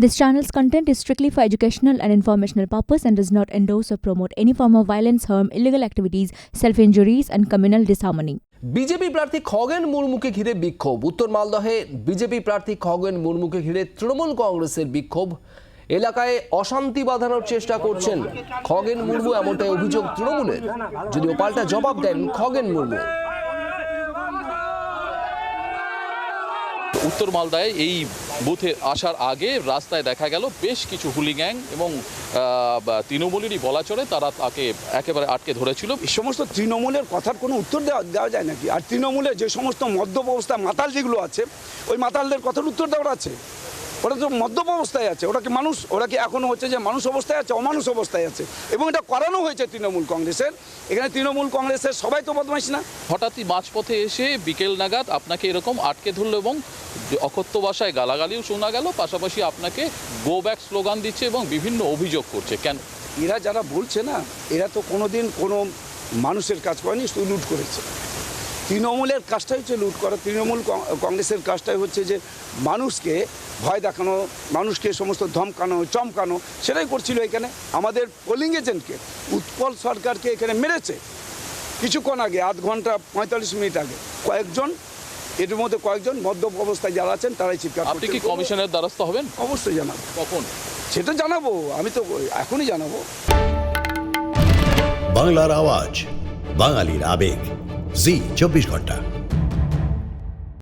This channel's content is strictly for educational and informational purpose and does not endorse or promote any form of violence, harm, illegal activities, self-injuries and communal disharmony. BJP প্রার্থী খগেন মুর্মুকে ঘিরে বিক্ষোভ উত্তর মালদহে BJP প্রার্থী খগেন মুর্মুকে ঘিরে তৃণমূল কংগ্রেসের বিক্ষোভ এলাকায় অশান্তি বাঁধানোর চেষ্টা করছেন খগেন মুর্মু এমনটাই অভিযোগ তৃণমূলের যদিও পাল্টা জবাব দেন খগেন মুর্মু উত্তর মালদায় এই বুথে আসার আগে রাস্তায় দেখা গেল বেশ কিছু হুলি গ্যাং এবং তৃণমূলেরই বলা চলে তারা তাকে একেবারে আটকে ধরেছিল। এই সমস্ত তৃণমূলের কথার কোনো উত্তর দেওয়া দেওয়া যায় নাকি? আর তৃণমূলের যে সমস্ত মদ্যপ অবস্থা, মাতাল যেগুলো আছে, ওই মাতালদের কথার উত্তর দেওয়ার আছে? ওরা তো মদ্যপ অবস্থায় আছে। ওরা কি মানুষ? ওরা কি এখনও হচ্ছে যে মানুষ অবস্থায় আছে অমানুষ অবস্থায় আছে? এবং এটা করানো হয়েছে তৃণমূল কংগ্রেসের। এখানে তৃণমূল কংগ্রেসের সবাই তো বদমাইশ না। হঠাৎই মাঝপথে এসে বিকেল নাগাদ আপনাকে এরকম আটকে ধরলো এবং অকথ্য ভাষায় গালাগালিও শোনা গেল পাশাপাশি আপনাকে গো ব্যাক স্লোগান দিচ্ছে এবং বিভিন্ন অভিযোগ করছে। কেন? এরা যারা বলছে না এরা তো কোনোদিন কোনো মানুষের কাজ করেনি শুধু লুট করেছে। তৃণমূলের কাজটাই হচ্ছে লুট করা তৃণমূল কংগ্রেসের কাজটাই হচ্ছে যে মানুষকে ভয় দেখানো মানুষকে সমস্ত ধমকানো চমকানো সেটাই করছিল এখানে। আমাদের পোলিং এজেন্টকে উৎপল সরকারকে এখানে মেরেছে কিছুক্ষণ আগে আধ ঘণ্টা পঁয়তাল্লিশ মিনিট আগে। কয়েকজন এর মধ্যে কয়েকজন মদ্যপ অবস্থায় যারা আছেন তারাই চিৎকার আপনি কি কমিশনের দ্বারস্থ হবেন? অবশ্যই জানাব। কখন? সেটা জানাব আমি তো এখনই জানাব। বাংলার আওয়াজ বাঙালির আবেগ। জি চব্বিশ ঘণ্টা।